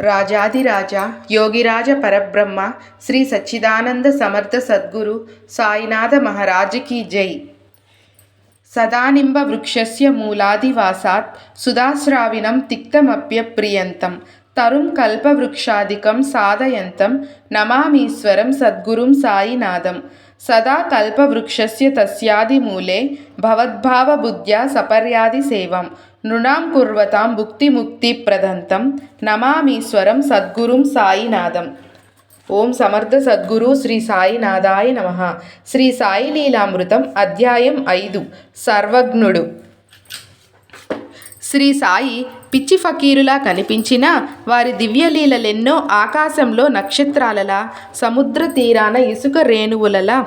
రాజాదిరాజ యోగిరాజ పరబ్రహ్మ శ్రీ సచ్చిదానంద సమర్థ సద్గురు సాయినాథ మహారాజుకి జై. సదానింబ వృక్షస్య మూలాదివాసాత్ సుధాశ్రావిణం తిక్తమప్యప్రియంతం తరుం కల్పవృక్షాదికం సాధయంతం. నమామీశ్వరం సద్గురుం సాయినాథం. సదా కల్పవృక్షస్య తస్యాదిమూలే భవద్భావబుద్ధ్యా సపర్యాది సేవం. నృణాం కుర్వతాం భుక్తిముక్తిప్రదంతం నమామీశ్వరం సద్గురుం సాయినాథం. ఓం సమర్థ సద్గురు శ్రీ సాయినాథాయ నమ. శ్రీ సాయి లీలామృతం అధ్యాయం ఐదు. సర్వజ్ఞుడు. శ్రీ సాయి పిచ్చి ఫకీరులా కనిపించినా వారి దివ్యలీలలెన్నో ఆకాశంలో నక్షత్రాలలా సముద్ర తీరాన ఇసుక రేణువులలా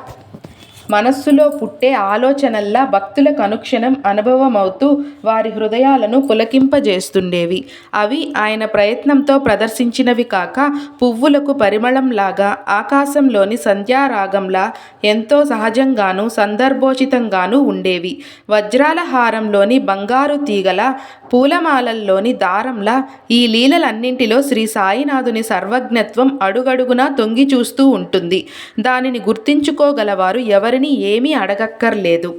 మనస్సులో పుట్టే ఆలోచనల్లా భక్తులకు అనుక్షణం అనుభవమవుతూ వారి హృదయాలను పులకింపజేస్తుండేవి. అవి ఆయన ప్రయత్నంతో ప్రదర్శించినవి కాక పువ్వులకు పరిమళంలాగా ఆకాశంలోని సంధ్యారాగంలా ఎంతో సహజంగానూ సందర్భోచితంగానూ ఉండేవి. వజ్రాల హారంలోని బంగారు తీగల పూలమాలల్లోని దారంలా ఈ లీలలన్నింటిలో శ్రీ సాయినాథుని సర్వజ్ఞత్వం అడుగడుగునా తొంగి చూస్తూ ఉంటుంది. దానిని గుర్తించుకోగలవారు ఎవరిని ఏమీ అడగక్కర్లేదు.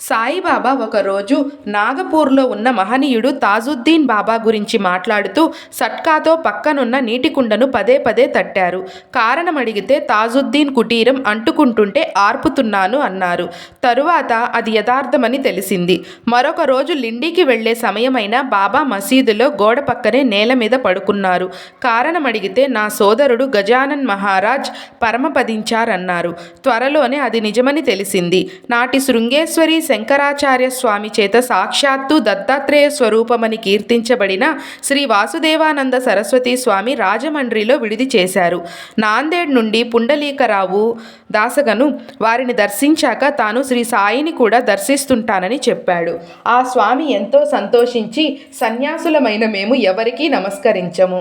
సాయిబాబా ఒకరోజు నాగపూర్లో ఉన్న మహనీయుడు తాజుద్దీన్ బాబా గురించి మాట్లాడుతూ సట్కాతో పక్కనున్న నీటి కుండను పదే పదే తట్టారు. కారణం అడిగితే తాజుద్దీన్ కుటీరం అంటుకుంటుంటే ఆర్పుతున్నాను అన్నారు. తరువాత అది యథార్థమని తెలిసింది. మరొక రోజు లిండికి వెళ్ళే సమయమైన బాబా మసీదులో గోడ పక్కనే నేల మీద పడుకున్నారు. కారణం అడిగితే నా సోదరుడు గజానన్ మహారాజ్ పరమపదించారన్నారు. త్వరలోనే అది నిజమని తెలిసింది. నాటి శృంగేశ్వరి శంకరాచార్య స్వామి చేత సాక్షాత్తు దత్తాత్రేయ స్వరూపమని కీర్తించబడిన శ్రీ వాసుదేవానంద సరస్వతి స్వామి రాజమండ్రిలో విడిది చేశారు. నాందేడ్ నుండి పుండలీకరావు దాసగను వారిని దర్శించాక తాను శ్రీ సాయిని కూడా దర్శిస్తుంటానని చెప్పాడు. ఆ స్వామి ఎంతో సంతోషించి సన్యాసులమైన మేము ఎవరికీ నమస్కరించము.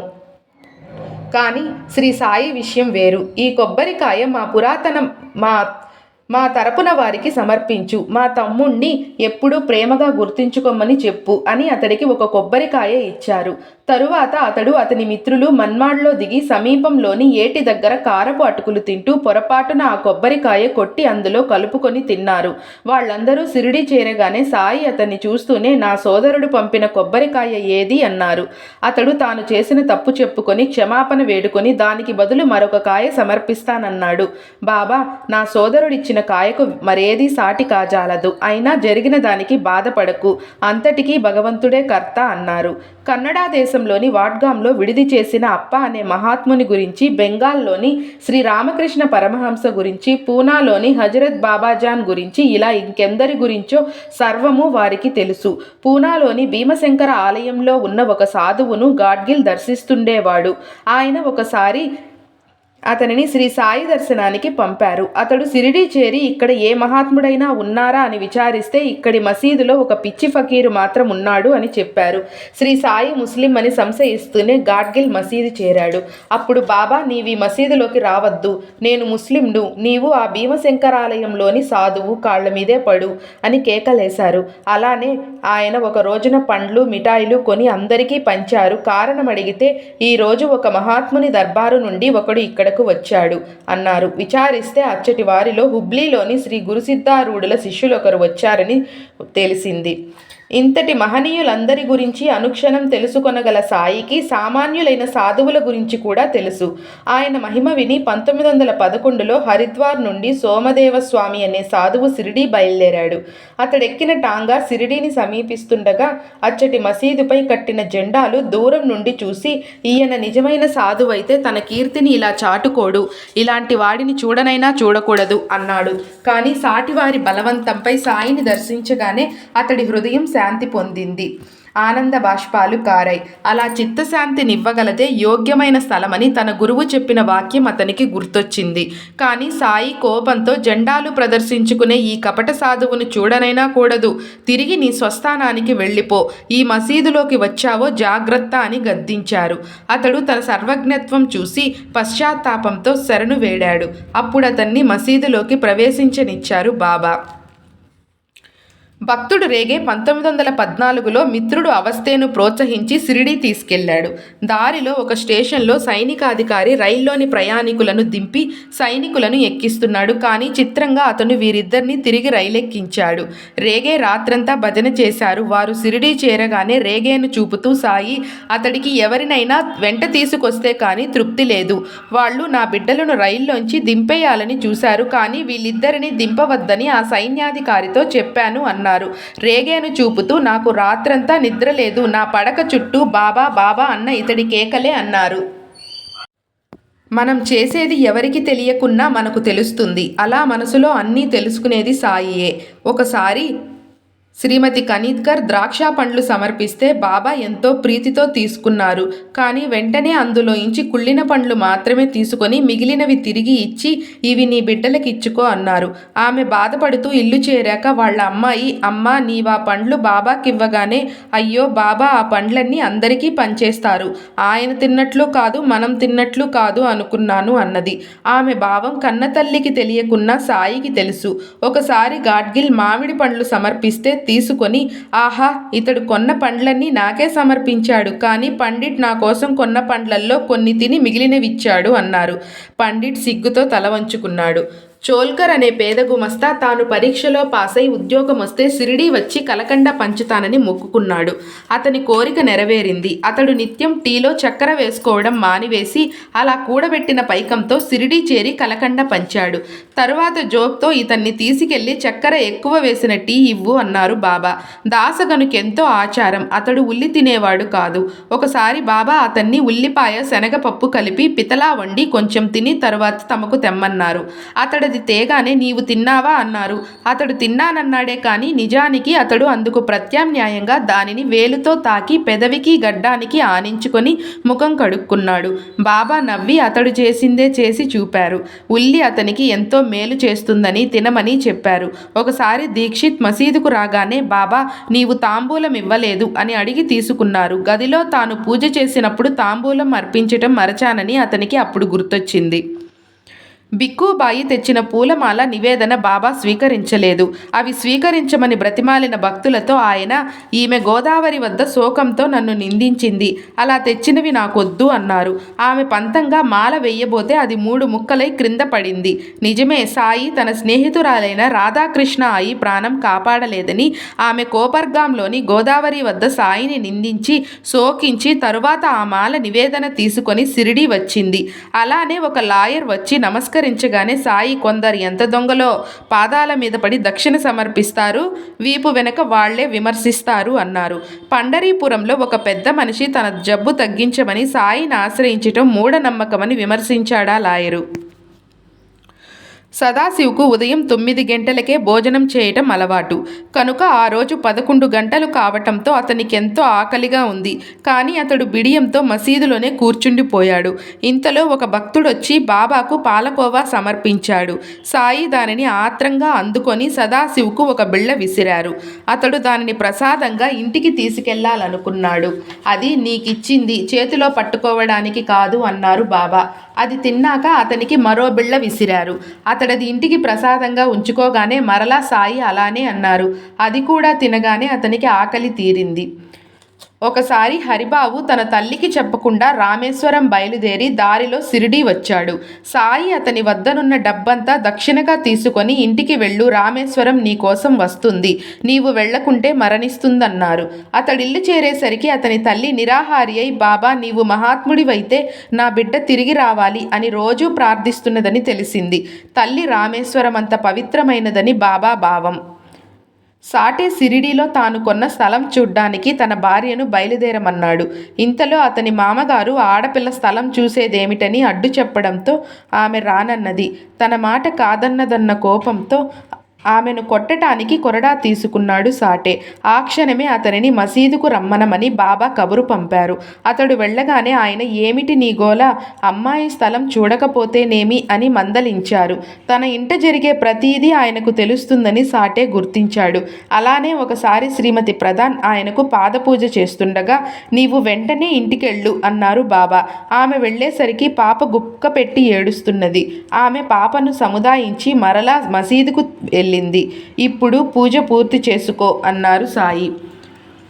కానీ శ్రీ సాయి విషయం వేరు. ఈ కొబ్బరికాయ మా పురాతన మా మా తరపున వారికి సమర్పించు. మా తమ్ముణ్ణి ఎప్పుడూ ప్రేమగా గుర్తించుకోమని చెప్పు అని అతడికి ఒక కొబ్బరికాయ ఇచ్చారు. తరువాత అతడు అతని మిత్రులు మన్మాడ్లో దిగి సమీపంలోని ఏటి దగ్గర కారపు అటుకులు తింటూ పొరపాటున ఆ కొబ్బరికాయ కొట్టి అందులో కలుపుకొని తిన్నారు. వాళ్ళందరూ సిరిడి చేరగానే సాయి అతన్ని చూస్తూనే నా సోదరుడు పంపిన కొబ్బరికాయ ఏది అన్నారు. అతడు తాను చేసిన తప్పు చెప్పుకొని క్షమాపణ వేడుకొని దానికి బదులు మరొక కాయ సమర్పిస్తానన్నాడు. బాబా నా సోదరుడిచ్చిన కాయకు మరేది సాటి కాజాలదు. అయినా జరిగిన దానికి బాధపడకు. అంతటికీ భగవంతుడే కర్త అన్నారు. కన్నడ దేశంలోని వాడ్గాంలో విడిది చేసిన అప్ప అనే మహాత్ముని గురించి బెంగాల్లోని శ్రీ రామకృష్ణ పరమహంస గురించి పూనాలోని హజరత్ బాబాజాన్ గురించి ఇలా ఇంకెందరి గురించో సర్వము వారికి తెలుసు. పూనాలోని భీమశంకర ఆలయంలో ఉన్న ఒక సాధువును గాడ్గిల్ దర్శిస్తుండేవాడు. ఆయన ఒకసారి అతనిని శ్రీ సాయి దర్శనానికి పంపారు. అతడు సిరిడి చేరి ఇక్కడ ఏ మహాత్ముడైనా ఉన్నారా అని విచారిస్తే ఇక్కడి మసీదులో ఒక పిచ్చి ఫకీరు మాత్రం ఉన్నాడు అని చెప్పారు. శ్రీ సాయి ముస్లిం అని సంశయిస్తూనే గాడ్గిల్ మసీదు చేరాడు. అప్పుడు బాబా నీవి మసీదులోకి రావద్దు. నేను ముస్లింను. నీవు ఆ భీమశంకరాలయంలోని సాధువు కాళ్ళ మీదే పడు అని కేకలేశారు. అలానే ఆయన ఒక రోజున పండ్లు మిఠాయిలు కొని అందరికీ పంచారు. కారణం అడిగితే ఈ రోజు ఒక మహాత్ముని దర్బారు నుండి ఒకడు ఇక్కడకు వచ్చాడు. అన్నారు. విచారిస్తే అచ్చటి వారిలో హుబ్లీలోని శ్రీ గురుసిద్ధారూఢుల శిష్యులొకరు వచ్చారని తెలిసింది. ఇంతటి మహనీయులందరి గురించి అనుక్షణం తెలుసుకొనగల సాయికి సామాన్యులైన సాధువుల గురించి కూడా తెలుసు. ఆయన మహిమ విని పంతొమ్మిది వందల పదకొండులో హరిద్వార్ నుండి సోమదేవ స్వామి అనే సాధువు సిరిడి బయలుదేరాడు. అతడెక్కిన టాంగా సిరిడిని సమీపిస్తుండగా అచ్చటి మసీదుపై కట్టిన జెండాలు దూరం నుండి చూసి ఈయన నిజమైన సాధువైతే తన కీర్తిని ఇలా చాటుకోడు. ఇలాంటి వాడిని చూడనైనా చూడకూడదు అన్నాడు. కానీ సాటివారి బలవంతంపై సాయిని దర్శించగానే అతడి హృదయం శాంతి పొందింది. ఆనంద బాష్పాలు కారాయి. అలా చిత్తశాంతినివ్వగలదే యోగ్యమైన స్థలమని తన గురువు చెప్పిన వాక్యం అతనికి గుర్తొచ్చింది. కానీ సాయి కోపంతో జెండాలు ప్రదర్శించుకునే ఈ కపట సాధువును చూడనైనా కూడదు. తిరిగి నీ స్వస్థానానికి వెళ్ళిపో. ఈ మసీదులోకి వచ్చావో జాగ్రత్త అని గద్దించారు. అతడు తన సర్వజ్ఞత్వం చూసి పశ్చాత్తాపంతో శరణు వేడాడు. అప్పుడు అతన్ని మసీదులోకి ప్రవేశించనిచ్చారు బాబా. భక్తుడు రేగే పంతొమ్మిది వందల పద్నాలుగులో మిత్రుడు అవస్థేను ప్రోత్సహించి సిరిడి తీసుకెళ్ళాడు. దారిలో ఒక స్టేషన్లో సైనికాధికారి రైల్లోని ప్రయాణికులను దింపి సైనికులను ఎక్కిస్తున్నాడు. కానీ చిత్రంగా అతను వీరిద్దరిని తిరిగి రైలెక్కించాడు. రేగే రాత్రంతా భజన చేశారు. వారు సిరిడి చేరగానే రేగేను చూపుతూ సాయి అతడికి ఎవరినైనా వెంట తీసుకొస్తే కానీ తృప్తి లేదు. వాళ్ళు నా బిడ్డలను రైల్లోంచి దింపేయాలని చూశారు. కానీ వీళ్ళిద్దరిని దింపవద్దని ఆ సైన్యాధికారితో చెప్పాను అన్నారు. రేగేను చూపుతూ నాకు రాత్రంతా నిద్ర లేదు. నా పడక చుట్టూ బాబా బాబా అన్న ఇతడి కేకలే అన్నారు. మనం చేసేది ఎవరికి తెలియకున్నా మనకు తెలుస్తుంది. అలా మనసులో అన్నీ తెలుసుకునేది సాయియే. ఒకసారి శ్రీమతి కనీత్కర్ ద్రాక్ష పండ్లు సమర్పిస్తే బాబా ఎంతో ప్రీతితో తీసుకున్నారు. కానీ వెంటనే అందులోంచి కుళ్ళిన పండ్లు మాత్రమే తీసుకొని మిగిలినవి తిరిగి ఇచ్చి ఇవి నీ బిడ్డలకి ఇచ్చుకో అన్నారు. ఆమె బాధపడుతూ ఇల్లు చేరాక వాళ్ళ అమ్మాయి అమ్మ నీవా పండ్లు బాబాకివ్వగానే అయ్యో బాబా ఆ పండ్లన్నీ అందరికీ పంచేస్తారు. ఆయన తిన్నట్లు కాదు మనం తిన్నట్లు కాదు అనుకున్నాను అన్నది. ఆమె భావం కన్నతల్లికి తెలియకున్నా సాయికి తెలుసు. ఒకసారి గాడ్గిల్ మామిడి పండ్లు సమర్పిస్తే తీసుకొని ఆహా ఇతడు కొన్న పండ్లన్నీ నాకే సమర్పించాడు కానీ పండిట్ నా కోసం కొన్న పండ్లల్లో కొన్ని తిని మిగిలినవిచ్చాడు అన్నారు. పండిట్ సిగ్గుతో తల వంచుకున్నాడు. చోల్కర్ అనే పేద గుమస్తా తాను పరీక్షలో పాసై ఉద్యోగం వస్తే సిరిడి వచ్చి కలకండ పంచుతానని మొక్కుకున్నాడు. అతని కోరిక నెరవేరింది. అతడు నిత్యం టీలో చక్కెర వేసుకోవడం మానివేసి అలా కూడబెట్టిన పైకంతో సిరిడి చేరి కలకండ పంచాడు. తరువాత జోక్తో ఇతన్ని తీసుకెళ్ళి చక్కెర ఎక్కువ వేసిన టీ ఇవ్వు అన్నారు బాబా. దాసగనుకెంతో ఆచారం. అతడు ఉల్లి తినేవాడు కాదు. ఒకసారి బాబా అతన్ని ఉల్లిపాయ శనగపప్పు కలిపి పితలా వండి కొంచెం తిని తరువాత తమకు తెమ్మన్నారు. అతడిది తేగానే నీవు తిన్నావా అన్నారు. అతడు తిన్నానన్నాడే కానీ నిజానికి అతడు అందుకు ప్రత్యామ్నాయంగా దానిని వేలుతో తాకి పెదవికి గడ్డానికి ఆనించుకొని ముఖం కడుక్కున్నాడు. బాబా నవ్వి అతడు చేసిందే చేసి చూపారు. ఉల్లి అతనికి ఎంతో మేలు చేస్తుందని తినమని చెప్పారు. ఒకసారి దీక్షిత్ మసీదుకు రాగానే బాబా నీవు తాంబూలం ఇవ్వలేదు అని అడిగి తీసుకున్నారు. గదిలో తాను పూజ చేసినప్పుడు తాంబూలం అర్పించటం మరచానని అతనికి అప్పుడు గుర్తొచ్చింది. బిక్కుబాయి తెచ్చిన పూలమాల నివేదన బాబా స్వీకరించలేదు. అవి స్వీకరించమని బ్రతిమాలిన భక్తులతో ఆయన ఈమె గోదావరి వద్ద శోకంతో నన్ను నిందించింది. అలా తెచ్చినవి నాకొద్దు అన్నారు. ఆమె పంతంగా మాల వెయ్యబోతే అది మూడు ముక్కలై క్రింద పడింది. నిజమే సాయి తన స్నేహితురాలైన రాధాకృష్ణ అయి ప్రాణం కాపాడలేదని ఆమె కోపర్గాంలోని గోదావరి వద్ద సాయిని నిందించి శోకించి తరువాత ఆ మాల నివేదన తీసుకొని సిరిడి వచ్చింది. అలానే ఒక లాయర్ వచ్చి నమస్కారం నమస్కరించగానే సాయి కొందరు ఎంత దొంగలో పాదాల మీద పడి దక్షిణ సమర్పిస్తారు వీపు వెనక వాళ్ళే విమర్శిస్తారు అన్నారు. పండరీపురంలో ఒక పెద్ద మనిషి తన జబ్బు తగ్గించమని సాయిని ఆశ్రయించటం మూఢనమ్మకమని విమర్శించాడా లాయరు. సదాశివుకు ఉదయం తొమ్మిది గంటలకే భోజనం చేయటం అలవాటు. కనుక ఆ రోజు పదకొండు గంటలు కావటంతో అతనికి ఎంతో ఆకలిగా ఉంది. కానీ అతడు బిడియంతో మసీదులోనే కూర్చుండిపోయాడు. ఇంతలో ఒక భక్తుడొచ్చి బాబాకు పాలకోవా సమర్పించాడు. సాయి దానిని ఆత్రంగా అందుకొని సదాశివుకు ఒక బిళ్ళ విసిరారు. అతడు దానిని ప్రసాదంగా ఇంటికి తీసుకెళ్ళాలనుకున్నాడు. అది నీకిచ్చింది చేతిలో పట్టుకోవడానికి కాదు అన్నారు బాబా. అది తిన్నాక అతనికి మరో బిళ్ళ విసిరారు. అతడది ఇంటికి ప్రసాదంగా ఉంచుకోగానే మరలా సాయి అలానే అన్నారు. అది కూడా తినగానే అతనికి ఆకలి తీరింది. ఒకసారి హరిబాబు తన తల్లికి చెప్పకుండా రామేశ్వరం బయలుదేరి దారిలో సిరిడి వచ్చాడు. సాయి అతని వద్దనున్న డబ్బంతా దక్షిణగా తీసుకొని ఇంటికి వెళ్ళు రామేశ్వరం నీ కోసం వస్తుంది. నీవు వెళ్ళకుంటే మరణిస్తుందన్నారు. అతడిల్లు చేరేసరికి అతని తల్లి నిరాహారి అయి బాబా నీవు మహాత్ముడివైతే నా బిడ్డ తిరిగి రావాలి అని రోజూ ప్రార్థిస్తున్నదని తెలిసింది. తల్లి రామేశ్వరం అంత పవిత్రమైనదని బాబా భావం. సాటే సిరిడీలో తాను కొన్న స్థలం చూడ్డానికి తన భార్యను బయలుదేరమన్నాడు. ఇంతలో అతని మామగారు ఆడపిల్ల స్థలం చూసేదేమిటని అడ్డు చెప్పడంతో ఆమె రానన్నది. తన మాట కాదన్నదన్న కోపంతో ఆమెను కొట్టటానికి కొరడా తీసుకున్నాడు సాటే. ఆ క్షణమే అతనిని మసీదుకు రమ్మనమని బాబా కబురు పంపారు. అతడు వెళ్ళగానే ఆయన ఏమిటి నీ గోల? అమ్మాయి స్థలం చూడకపోతేనేమి? అని మందలించారు. తన ఇంట జరిగే ప్రతీదీ ఆయనకు తెలుస్తుందని సాటే గుర్తించాడు. అలానే ఒకసారి శ్రీమతి ప్రధాన్ ఆయనకు పాదపూజ చేస్తుండగా నీవు వెంటనే ఇంటికెళ్ళు అన్నారు బాబా. ఆమె వెళ్ళేసరికి పాప గుక్క పెట్టి ఏడుస్తున్నది. ఆమె పాపను సముదాయించి మరలా మసీదుకు వెళ్ళి వెళ్ళింది మిగిలింది ఇప్పుడు పూజ పూర్తి చేసుకో అన్నారు సాయి.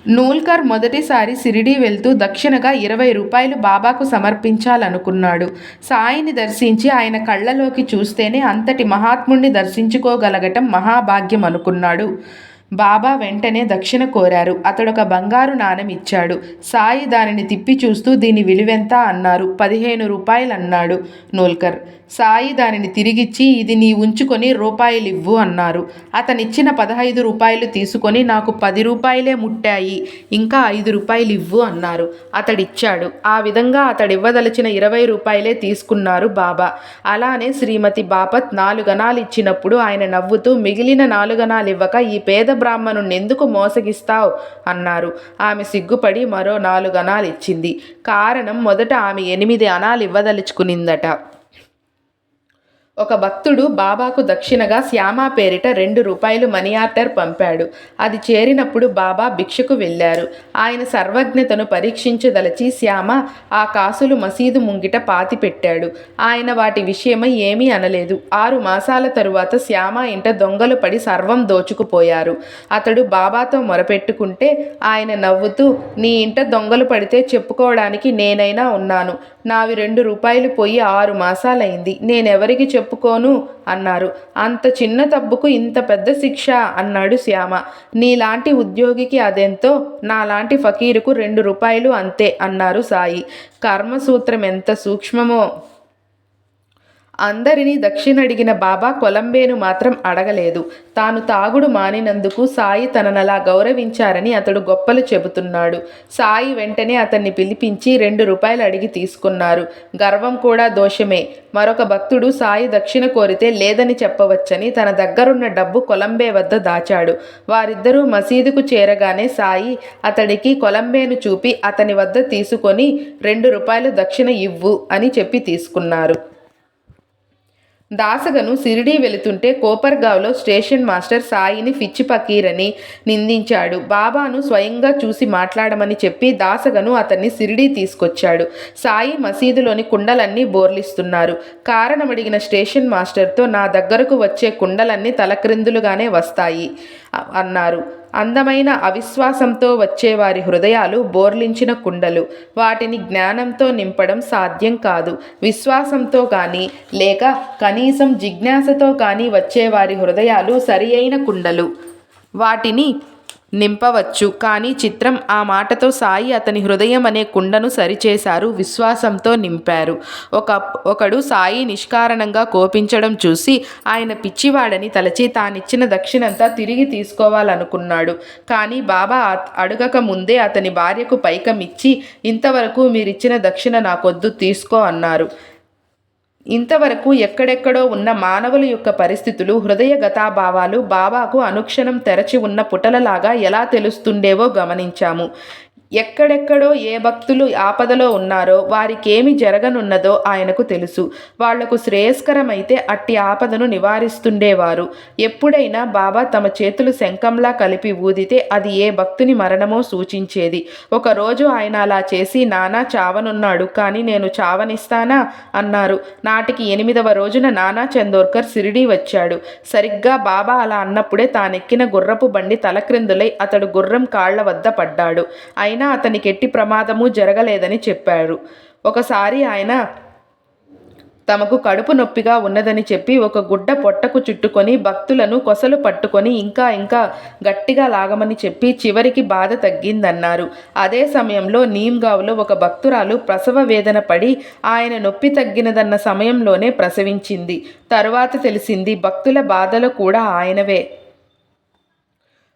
నూల్కర్ మొదటిసారి సిరిడి వెళ్తూ దక్షిణగా ఇరవై రూపాయలు బాబాకు సమర్పించాలనుకున్నాడు. సాయిని దర్శించి ఆయన కళ్ళలోకి చూస్తేనే అంతటి మహాత్ముణ్ణి దర్శించుకోగలగటం మహాభాగ్యం అనుకున్నాడు. బాబా వెంటనే దక్షిణ కోరారు. అతడొక బంగారు నాణెం ఇచ్చాడు. సాయి దానిని తిప్పి చూస్తూ దీని విలువెంత? అన్నారు. పదిహేను రూపాయలు అన్నాడు నూల్కర్. సాయి దానిని తిరిగిచ్చి ఇది నీ ఉంచుకొని రూపాయలు ఇవ్వు అన్నారు. అతనిచ్చిన పదహైదు రూపాయలు తీసుకొని నాకు పది రూపాయలే ముట్టాయి ఇంకా ఐదు రూపాయలు ఇవ్వు అన్నారు. అతడిచ్చాడు. ఆ విధంగా అతడివ్వదలిచిన ఇరవై రూపాయలే తీసుకున్నారు బాబా. అలానే శ్రీమతి బాపత్ నాలుగనాలు ఇచ్చినప్పుడు ఆయన నవ్వుతూ మిగిలిన నాలుగనాలు ఇవ్వక ఈ పేద బ్రాహ్మణుణ్ణి ఎందుకు మోసగిస్తావు అన్నారు. ఆమె సిగ్గుపడి మరో నాలుగనాలు ఇచ్చింది కారణం మొదట ఆమె ఎనిమిది అనాలు ఇవ్వదలుచుకునిందట ఒక భక్తుడు బాబాకు దక్షిణగా శ్యామ పేరిట రెండు రూపాయలు మనీ ఆర్డర్ పంపాడు. అది చేరినప్పుడు బాబా భిక్షకు వెళ్ళారు. ఆయన సర్వజ్ఞతను పరీక్షించదలచి శ్యామ ఆ కాసులు మసీదు ముంగిట పాతిపెట్టాడు. ఆయన వాటి విషయమై ఏమీ అనలేదు. ఆరు మాసాల తరువాత శ్యామ ఇంట దొంగలు పడి సర్వం దోచుకుపోయారు. అతడు బాబాతో మొరపెట్టుకుంటే ఆయన నవ్వుతూ నీ ఇంట దొంగలు పడితే చెప్పుకోవడానికి నేనైనా ఉన్నాను. నావి రెండు రూపాయలు పోయి ఆరు మాసాలైంది. నేనెవరికి చెప్పుకోను? అన్నారు. అంత చిన్న తప్పుకు ఇంత పెద్ద శిక్ష? అన్నాడు శ్యామ. నీలాంటి ఉద్యోగికి అదెంతో? నాలాంటి ఫకీరుకు రెండు రూపాయలు అంతే అన్నారు సాయి. కర్మసూత్రం ఎంత సూక్ష్మమో? అందరినీ దక్షిణ అడిగిన బాబా కొలంబేను మాత్రం అడగలేదు. తాను తాగుడు మానినందుకు సాయి తననలా గౌరవించారని అతడు గొప్పలు చెబుతున్నాడు. సాయి వెంటనే అతన్ని పిలిపించి రెండు రూపాయలు అడిగి తీసుకున్నారు. గర్వం కూడా దోషమే. మరొక భక్తుడు సాయి దక్షిణ కోరితే లేదని చెప్పవచ్చని తన దగ్గరున్న డబ్బు కొలంబే వద్ద దాచాడు. వారిద్దరూ మసీదుకు చేరగానే సాయి అతడికి కొలంబేను చూపి అతని వద్ద తీసుకొని రెండు రూపాయలు దక్షిణ ఇవ్వు అని చెప్పి తీసుకున్నారు. దాసగను సిరిడి వెళుతుంటే కోపర్గావ్లో స్టేషన్ మాస్టర్ సాయిని ఫిచ్చి పకీరని నిందించాడు. బాబాను స్వయంగా చూసి మాట్లాడమని చెప్పి దాసగను అతన్ని సిరిడి తీసుకొచ్చాడు. సాయి మసీదులోని కుండలన్నీ బోర్లిస్తున్నారు. కారణమడిగిన స్టేషన్ మాస్టర్తో నా దగ్గరకు వచ్చే కుండలన్నీ తలక్రిందులుగానే వస్తాయి. అన్నారు. అందమైన అవిశ్వాసంతో వచ్చేవారి హృదయాలు బోర్లించిన కుండలు. వాటిని జ్ఞానంతో నింపడం సాధ్యం కాదు. విశ్వాసంతో కానీ లేక కనీసం జిజ్ఞాసతో కానీ వచ్చేవారి హృదయాలు సరి అయిన కుండలు. వాటిని నింపవచ్చు. కానీ చిత్రం ఆ మాటతో సాయి అతని హృదయం అనే కుండను సరిచేశారు. విశ్వాసంతో నింపారు. ఒక ఒకడు సాయి నిష్కారణంగా కోపించడం చూసి ఆయన పిచ్చివాడని తలచి తానిచ్చిన దక్షిణంతా తిరిగి తీసుకోవాలనుకున్నాడు. కానీ బాబా అడగక ముందే అతని భార్యకు పైకం ఇచ్చి ఇంతవరకు మీరిచ్చిన దక్షిణ నాకొద్దు తీసుకో అన్నారు. ఇంతవరకు ఎక్కడెక్కడో ఉన్న మానవుల యొక్క పరిస్థితులు హృదయ గతాభావాలు బాబాకు అనుక్షణం తెరచి ఉన్న పుటలలాగా ఎలా తెలుస్తుండేవో గమనించాము. ఎక్కడెక్కడో ఏ భక్తులు ఆపదలో ఉన్నారో వారికేమి జరగనున్నదో ఆయనకు తెలుసు. వాళ్ళకు శ్రేయస్కరమైతే అట్టి ఆపదను నివారిస్తుండేవారు. ఎప్పుడైనా బాబా తమ చేతులు శంఖంలా కలిపి ఊదితే అది ఏ భక్తుని మరణమో సూచించేది. ఒకరోజు ఆయన అలా చేసి నానా చావనున్నాడు కానీ నేను చావనిస్తానా? అన్నారు. నాటికి ఎనిమిదవ రోజున నానా చందోర్కర్ సిరిడి వచ్చాడు. సరిగ్గా బాబా అలా అన్నప్పుడే తానెక్కిన గుర్రపు బండి తలక్రిందులై అతడు గుర్రం కాళ్ళ వద్ద పడ్డాడు. ఆయన అయినా అతనికి ఎట్టి ప్రమాదము జరగలేదని చెప్పారు ఒకసారి ఆయన తమకు కడుపు నొప్పిగా ఉన్నదని చెప్పి ఒక గుడ్డ పొట్టకు చుట్టుకొని భక్తులను కొసలు పట్టుకొని ఇంకా ఇంకా గట్టిగా లాగమని చెప్పి చివరికి బాధ తగ్గిందన్నారు. అదే సమయంలో నీమ్గావ్లో ఒక భక్తురాలు ప్రసవ వేదన పడి ఆయన నొప్పి తగ్గినదన్న సమయంలోనే ప్రసవించింది. తరువాత తెలిసింది భక్తుల బాధలు కూడా ఆయనవే.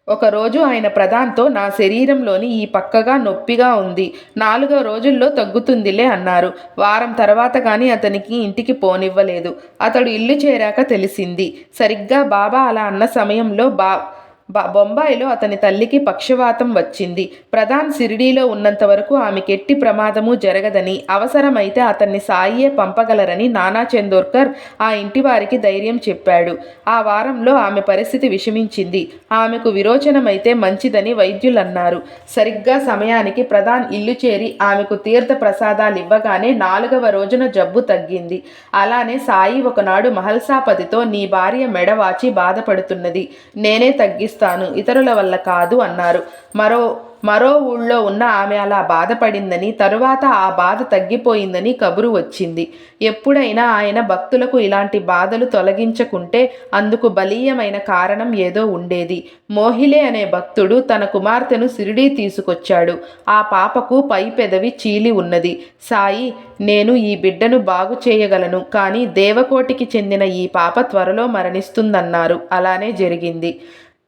ఒకరోజు ఆయన ప్రధాన్తో నా శరీరంలోని ఈ పక్కగా నొప్పిగా ఉంది. నాలుగో రోజుల్లో తగ్గుతుందిలే అన్నారు. వారం తర్వాత కానీ అతనికి ఇంటికి పోనివ్వలేదు. అతడు ఇల్లు చేరాక తెలిసింది. సరిగ్గా బాబా అలా అన్న సమయంలో బా బొంబాయిలో అతని తల్లికి పక్షవాతం వచ్చింది. ప్రధాన్ సిరిడీలో ఉన్నంత వరకు ఆమెకి ఎట్టి ప్రమాదము జరగదని అవసరమైతే అతన్ని సాయియే పంపగలరని నానా చందోర్కర్ ఆ ఇంటి వారికి ధైర్యం చెప్పాడు. ఆ వారంలో ఆమె పరిస్థితి విషమించింది. ఆమెకు విరోచనమైతే మంచిదని వైద్యులన్నారు. సరిగ్గా సమయానికి ప్రధాన్ ఇల్లు చేరి ఆమెకు తీర్థ ప్రసాదాలు ఇవ్వగానే నాలుగవ రోజున జబ్బు తగ్గింది. అలానే సాయి ఒకనాడు మహల్సాపతితో నీ భార్య మెడవాచి బాధపడుతున్నది. నేనే తగ్గిస్తాను ఇతరుల వల్ల కాదు అన్నారు. మరో మరో ఊళ్ళో ఉన్న ఆమె అలా బాధపడిందని తరువాత ఆ బాధ తగ్గిపోయిందని కబురు వచ్చింది. ఎప్పుడైనా ఆయన భక్తులకు ఇలాంటి బాధలు తొలగించకుంటే అందుకు బలీయమైన కారణం ఏదో ఉండేది. మోహిలే అనే భక్తుడు తన కుమార్తెను సిరిడీ తీసుకొచ్చాడు. ఆ పాపకు పై పెదవి చీలి ఉన్నది. సాయి నేను ఈ బిడ్డను బాగు చేయగలను కానీ దేవకోటికి చెందిన ఈ పాప త్వరలో మరణిస్తుందన్నారు. అలానే జరిగింది.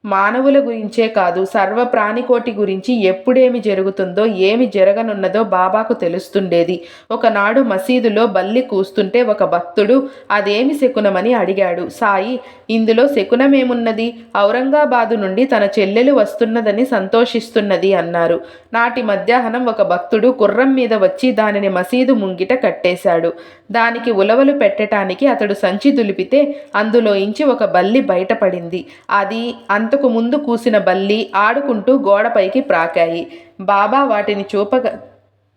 మానవుల గురించే కాదు సర్వ ప్రాణికోటి గురించి ఎప్పుడేమి జరుగుతుందో ఏమి జరగనున్నదో బాబాకు తెలుస్తుండేది. ఒకనాడు మసీదులో బల్లి కూస్తుంటే ఒక భక్తుడు అదేమి శకునమని అడిగాడు. సాయి ఇందులో శకునమేమున్నది? ఔరంగాబాదు నుండి తన చెల్లెలు వస్తున్నదని సంతోషిస్తున్నది అన్నారు. నాటి మధ్యాహ్నం ఒక భక్తుడు గుర్రం మీద వచ్చి దానిని మసీదు ముంగిట కట్టేశాడు. దానికి ఉలవలు పెట్టటానికి అతడు సంచి దులిపితే అందులో ఇంచి ఒక బల్లి బయటపడింది. అది అంతకు ముందు కూసిన బల్లి ఆడుకుంటూ గోడపైకి ప్రాకాయి. బాబా వాటిని చూపగా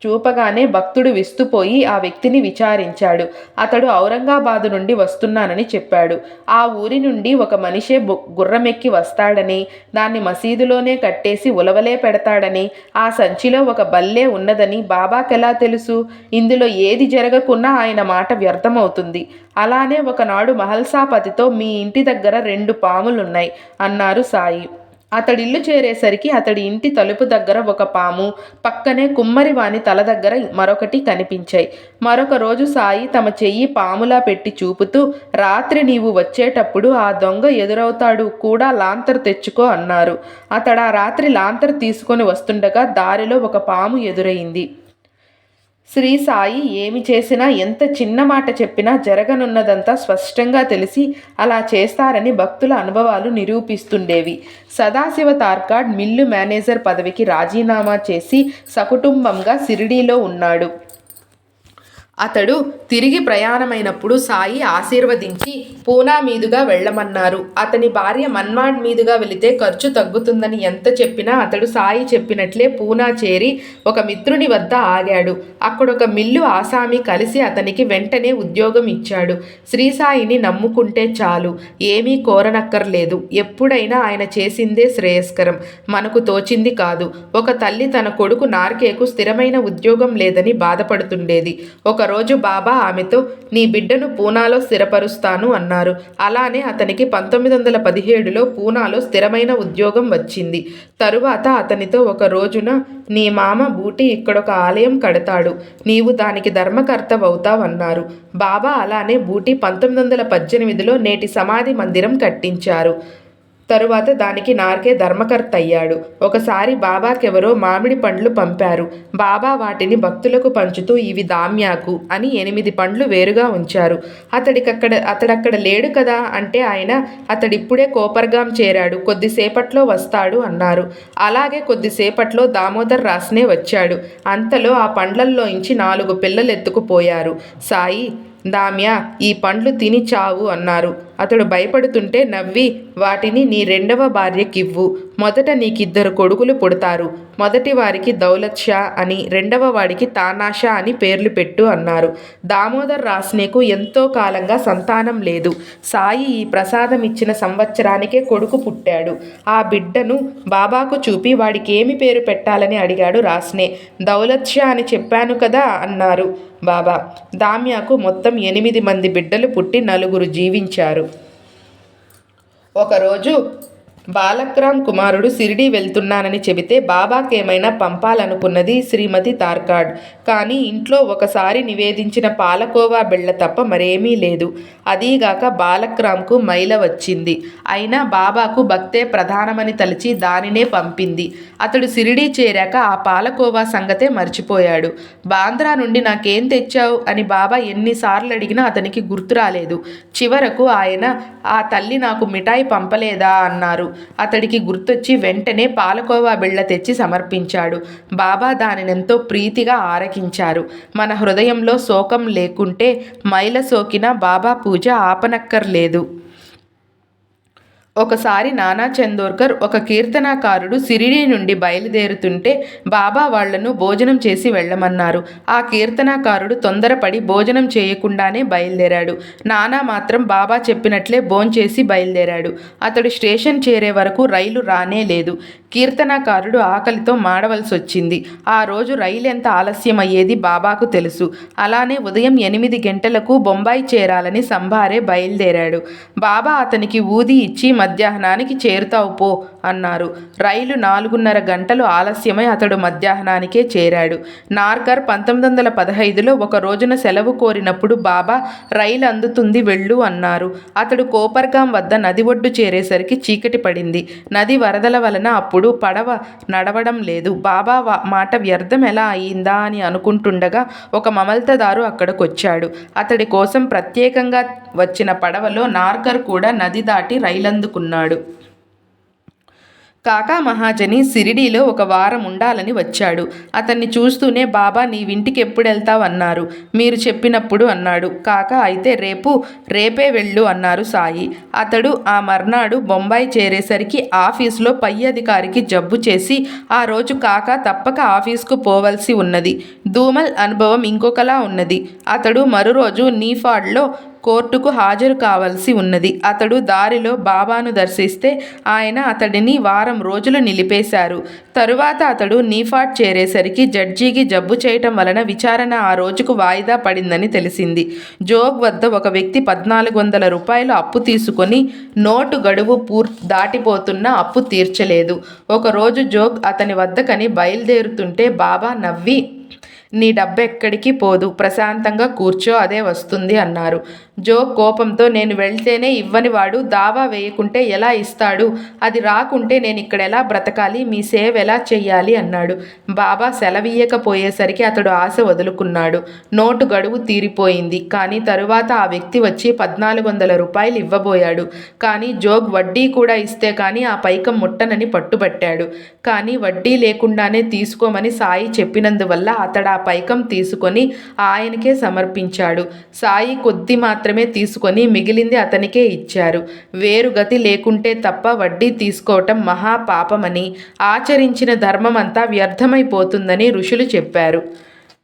చూపగానే భక్తుడు విస్తుపోయి ఆ వ్యక్తిని విచారించాడు. అతడు ఔరంగాబాదు నుండి వస్తున్నానని చెప్పాడు. ఆ ఊరి నుండి ఒక మనిషే బు- గుర్రమెక్కి వస్తాడని దాన్ని మసీదులోనే కట్టేసి ఉలవలే పెడతాడని ఆ సంచిలో ఒక బల్లే ఉన్నదని బాబాకెలా తెలుసు? ఇందులో ఏది జరగకున్నా ఆయన మాట వ్యర్థమవుతుంది. అలానే ఒకనాడు మహల్సాపతితో మీ ఇంటి దగ్గర రెండు పాములున్నాయి అన్నారు సాయి. అతడిల్లు చేరేసరికి అతడి ఇంటి తలుపు దగ్గర ఒక పాము పక్కనే కుమ్మరివాని తల దగ్గర మరొకటి కనిపించాయి. మరొక రోజు సాయి తమ చెయ్యి పాములా పెట్టి చూపుతూ రాత్రి నీవు వచ్చేటప్పుడు ఆ దొంగ ఎదురవుతాడు కూడా లాంతర్ తెచ్చుకో అన్నారు. అతడు ఆ రాత్రి లాంతర్ తీసుకొని వస్తుండగా దారిలో ఒక పాము ఎదురైంది. శ్రీ సాయి ఏమి చేసినా ఎంత చిన్న మాట చెప్పినా జరగనున్నదంతా స్పష్టంగా తెలిసి అలా చేస్తారని భక్తుల అనుభవాలు నిరూపిస్తుండేవి. సదాశివ తార్కాడ్ మిల్లు మేనేజర్ పదవికి రాజీనామా చేసి సకుటుంబంగా సిరిడీలో ఉన్నాడు. అతడు తిరిగి ప్రయాణమైనప్పుడు సాయి ఆశీర్వదించి పూనా మీదుగా వెళ్ళమన్నారు. అతని భార్య మన్మాడ్ మీదుగా వెళితే ఖర్చు తగ్గుతుందని ఎంత చెప్పినా అతడు సాయి చెప్పినట్లే పూనా చేరి ఒక మిత్రుని వద్ద ఆగాడు. అక్కడొక మిల్లు ఆసామి కలిసి అతనికి వెంటనే ఉద్యోగం ఇచ్చాడు. శ్రీ సాయిని నమ్ముకుంటే చాలు. ఏమీ కోరనక్కర్లేదు. ఎప్పుడైనా ఆయన చేసిందే శ్రేయస్కరం. మనకు తోచింది కాదు. ఒక తల్లి తన కొడుకు నార్కేకు స్థిరమైన ఉద్యోగం లేదని బాధపడుతుండేది. ఒక ఒకరోజు బాబా ఆమెతో నీ బిడ్డను పూనాలో స్థిరపరుస్తాను అన్నారు. అలానే అతనికి పంతొమ్మిది వందల పదిహేడులో పూనాలో స్థిరమైన ఉద్యోగం వచ్చింది. తరువాత అతనితో ఒక రోజున నీ మామ బూటి ఇక్కడొక ఆలయం కడతాడు నీవు దానికి ధర్మకర్తవవుతావన్నారు బాబా అలానే బూటి పంతొమ్మిది వందల పద్దెనిమిదిలో నేటి సమాధి మందిరం కట్టించారు. తరువాత దానికి నార్కే ధర్మకర్త అయ్యాడు ఒకసారి బాబాకెవరో మామిడి పండ్లు పంపారు. బాబా వాటిని భక్తులకు పంచుతూ ఇవి దామ్యాకు అని ఎనిమిది పండ్లు వేరుగా ఉంచారు. అతడికక్కడ అతడక్కడ లేడు కదా అంటే ఆయన అతడిప్పుడే కోపర్గాం చేరాడు కొద్దిసేపట్లో వస్తాడు అన్నారు. అలాగే కొద్దిసేపట్లో దామోదర్ రాస్నే వచ్చాడు. అంతలో ఆ పండ్లల్లోంచి నాలుగు పిల్లలు ఎత్తుకుపోయారు సాయి దామ్యా ఈ పండ్లు తిని చావు అన్నారు. అతడు భయపడుతుంటే నవ్వి వాటిని నీ రెండవ భార్యకివ్వు. మొదట నీకిద్దరు కొడుకులు పుడతారు. మొదటి వారికి దౌలత్ షా అని రెండవ వాడికి తానాషా అని పేర్లు పెట్టు అన్నారు. దామోదర్ రాస్నేకు ఎంతో కాలంగా సంతానం లేదు. సాయి ఈ ప్రసాదం ఇచ్చిన సంవత్సరానికే కొడుకు పుట్టాడు. ఆ బిడ్డను బాబాకు చూపి వాడికి ఏమి పేరు పెట్టాలని అడిగాడు రాస్నే దౌలత్ షా అని చెప్పాను కదా అన్నారు బాబా. దామ్యాకు మొత్తం ఎనిమిది మంది బిడ్డలు పుట్టి నలుగురు జీవించారు. ఒకరోజు బాలక్రామ్ కుమారుడు సిరిడి వెళ్తున్నానని చెబితే బాబాకేమైనా పంపాలనుకున్నది శ్రీమతి తార్కాడ్. కానీ ఇంట్లో ఒకసారి నివేదించిన పాలకోవా బిళ్ళ తప్ప మరేమీ లేదు. అదీగాక బాలక్రామ్కు మైల వచ్చింది. అయినా బాబాకు భక్తే ప్రధానమని తలచి దానినే పంపింది. అతడు సిరిడి చేరాక ఆ పాలకోవా సంగతే మర్చిపోయాడు. బాంద్రా నుండి నాకేం తెచ్చావు? అని బాబా ఎన్నిసార్లు అడిగినా అతనికి గుర్తు రాలేదు చివరకు ఆయన ఆ తల్లి నాకు మిఠాయి పంపలేదా? అన్నారు. అతడికి గుర్తొచ్చి వెంటనే పాలకోవా బిళ్ళ తెచ్చి సమర్పించాడు. బాబా దానినెంతో ప్రీతిగా ఆరకించారు. మన హృదయంలో శోకం లేకుంటే మైల సోకిన బాబా పూజ ఆపనక్కర్లేదు. ఒకసారి నానా చందోర్కర్ ఒక కీర్తనాకారుడు సిరిడి నుండి బయలుదేరుతుంటే బాబా వాళ్ళను భోజనం చేసి వెళ్ళమన్నారు. ఆ కీర్తనాకారుడు తొందరపడి భోజనం చేయకుండానే బయలుదేరాడు. నానా మాత్రం బాబా చెప్పినట్లే భోంచేసి బయలుదేరాడు. అతడు స్టేషన్ చేరే వరకు రైలు రానే లేదు. కీర్తనాకారుడు ఆకలితో మాడవలసి వచ్చింది ఆ రోజు రైలు ఎంత ఆలస్యం అయ్యేది బాబాకు తెలుసు. అలానే ఉదయం ఎనిమిది గంటలకు బొంబాయి చేరాలని సంభారే బయలుదేరాడు. బాబా అతనికి ఊది ఇచ్చి మధ్యాహ్నానికి చేరుతావు పో అన్నారు. రైలు నాలుగున్నర గంటలు ఆలస్యమై అతడు మధ్యాహ్నానికే చేరాడు. నార్కర్ పంతొమ్మిది వందల పదహైదులో ఒక రోజున సెలవు కోరినప్పుడు బాబా రైలు అందుతుంది వెళ్ళు అన్నారు. అతడు కోపర్గాం వద్ద నది ఒడ్డు చేరేసరికి చీకటి పడింది. నది వరదల వలన అప్పుడు పడవ నడవడం లేదు. బాబా మాట వ్యర్థం ఎలా అయిందా అని అనుకుంటుండగా ఒక మమల్తదారు అక్కడికొచ్చాడు. అతడి కోసం ప్రత్యేకంగా వచ్చిన పడవలో నార్కర్ కూడా నది దాటి రైలందుకున్నాడు కాకా మహాజని సిరిడీలో ఒక వారం ఉండాలని వచ్చాడు. అతన్ని చూస్తూనే బాబా నీవింటికి ఎప్పుడు వెళ్తావన్నారు మీరు చెప్పినప్పుడు అన్నాడు. కాకా అయితే రేపు రేపే వెళ్ళు అన్నారు సాయి. అతడు ఆ మర్నాడు బొంబాయి చేరేసరికి ఆఫీసులో పై అధికారికి జబ్బు చేసి ఆ రోజు కాకా తప్పక ఆఫీస్కు పోవలసి ఉన్నది. దూమల్ అనుభవం ఇంకొకలా ఉన్నది. అతడు మరురోజు నీఫాడ్లో కోర్టుకు హాజరు కావాల్సి ఉన్నది. అతడు దారిలో బాబాను దర్శిస్తే ఆయన అతడిని వారం రోజులు నిలిపేశారు. తరువాత అతడు నీఫాట్ చేరేసరికి జడ్జికి జబ్బు చేయటం వలన విచారణ ఆ రోజుకు వాయిదా పడిందని తెలిసింది. జోగ్ వద్ద ఒక వ్యక్తి పద్నాలుగు వందల రూపాయలు అప్పు తీసుకొని నోటు గడువు పూర్ దాటిపోతున్న అప్పు తీర్చలేదు. ఒకరోజు జోగ్ అతని వద్దకని బయలుదేరుతుంటే బాబా నవ్వి నీ డబ్బెక్కడికి పోదు ప్రశాంతంగా కూర్చో అదే వస్తుంది అన్నారు. జో కోపంతో నేను వెళ్తేనే ఇవ్వని వాడు దావా వేయకుంటే ఎలా ఇస్తాడు? అది రాకుంటే నేను ఇక్కడ ఎలా బ్రతకాలి? మీ సేవ ఎలా చెయ్యాలి? అన్నాడు. బాబా సెలవీయకపోయేసరికి అతడు ఆశ వదులుకున్నాడు. నోటు గడువు తీరిపోయింది. కానీ తరువాత ఆ వ్యక్తి వచ్చి పద్నాలుగు వందల రూపాయలు ఇవ్వబోయాడు. కానీ జోగ్ వడ్డీ కూడా ఇస్తే కానీ ఆ పైకం ముట్టనని పట్టుబట్టాడు. కానీ వడ్డీ లేకుండానే తీసుకోమని సాయి చెప్పినందువల్ల అతడు ఆ పైకం తీసుకొని ఆయనకే సమర్పించాడు. సాయి కొద్ది మాత్రం మాత్రమే తీసుకొని మిగిలింది అతనికే ఇచ్చారు. వేరు గతి లేకుంటే తప్ప వడ్డీ తీసుకోవటం మహాపాపమని ఆచరించిన ధర్మమంతా వ్యర్థమైపోతుందని ఋషులు చెప్పారు.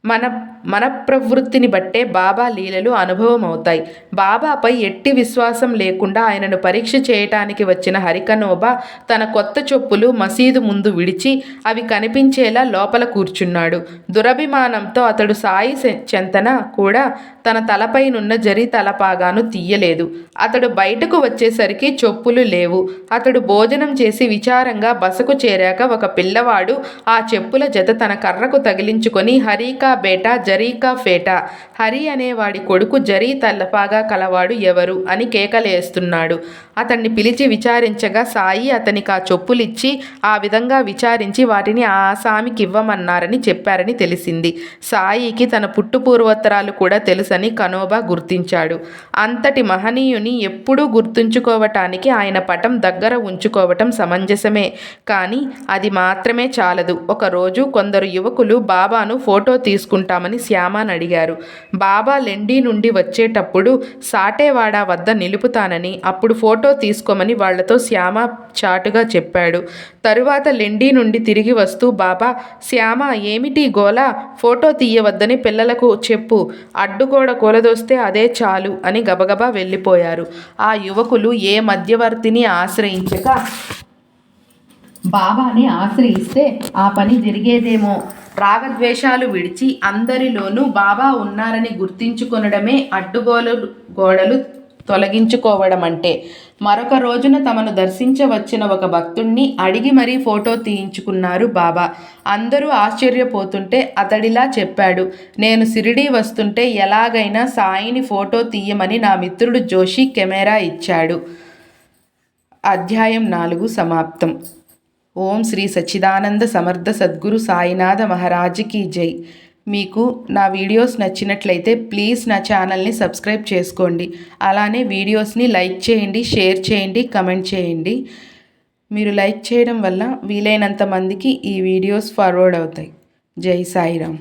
మన మన ప్రవృత్తిని బట్టే బాబా లీలలు అనుభవం అవుతాయి బాబాపై ఎట్టి విశ్వాసం లేకుండా ఆయనను పరీక్ష చేయటానికి వచ్చిన హరికనోబా తన కొత్త చొప్పులు మసీదు ముందు విడిచి అవి కనిపించేలా లోపల కూర్చున్నాడు. దురభిమానంతో అతడు సాయి చెంతన కూడా తన తలపైనున్న జరి తలపాగాను తీయలేదు. అతడు బయటకు వచ్చేసరికి చొప్పులు లేవు. అతడు భోజనం చేసి విచారంగా బసకు చేరాక ఒక పిల్లవాడు ఆ చెప్పుల జత తన కర్రకు తగిలించుకొని హరికా బేటా జరీకా ఫేటా. హరి అనేవాడి కొడుకు జరీ తల్లపాగా కలవాడు ఎవరు? అని కేకలేస్తున్నాడు. అతన్ని పిలిచి విచారించగా సాయి అతనికి ఆ చొప్పులిచ్చి ఆ విధంగా విచారించి వాటిని ఆ ఆసామికి ఇవ్వమన్నారని చెప్పారని తెలిసింది. సాయికి తన పుట్టుపూర్వోత్తరాలు కూడా తెలుసని కనోబా గుర్తించాడు. అంతటి మహనీయుని ఎప్పుడూ గుర్తుంచుకోవటానికి ఆయన పటం దగ్గర ఉంచుకోవటం సమంజసమే. కానీ అది మాత్రమే చాలదు. ఒకరోజు కొందరు యువకులు బాబాను ఫోటో తీసుకుంటామని శ్యామాన్ అడిగారు. బాబా లెండి నుండి వచ్చేటప్పుడు సాటేవాడ వద్ద నిలుపుతానని అప్పుడు ఫోటో తీసుకోమని వాళ్ళతో శ్యామ చాటుగా చెప్పాడు. తరువాత లెండి నుండి తిరిగి వస్తూ బాబా శ్యామ ఏమిటి గోల? ఫోటో తీయవద్దని పిల్లలకు చెప్పు. అడ్డుగోడ కూలదోస్తే అదే చాలు అని గబగబా వెళ్ళిపోయారు. ఆ యువకులు ఏ మధ్యవర్తిని ఆశ్రయించక బాబాని ఆశ్రయిస్తే ఆ పని జరిగేదేమో. రాగద్వేషాలు విడిచి అందరిలోనూ బాబా ఉన్నారని గుర్తించుకొనడమే అడ్డుగోలు గోడలు తొలగించుకోవడం అంటే మరొక రోజున తమను దర్శించవచ్చిన ఒక భక్తుణ్ణి అడిగి మరీ ఫోటో తీయించుకున్నారు బాబా. అందరూ ఆశ్చర్యపోతుంటే అతడిలా చెప్పాడు నేను సిరిడీ వస్తుంటే ఎలాగైనా సాయిని ఫోటో తీయమని నా మిత్రుడు జోషి కెమెరా ఇచ్చాడు. అధ్యాయం నాలుగు సమాప్తం. ఓం శ్రీ సచ్చిదానంద సమర్థ సద్గురు సాయినాథ మహారాజ్కి జై. మీకు నా వీడియోస్ నచ్చినట్లయితే ప్లీజ్ నా ఛానల్ని సబ్స్క్రైబ్ చేసుకోండి. అలానే వీడియోస్ని లైక్ చేయండి షేర్ చేయండి కమెంట్ చేయండి. మీరు లైక్ చేయడం వల్ల వీలైనంత మందికి ఈ వీడియోస్ ఫార్వర్డ్ అవుతాయి. జై సాయిరామ్.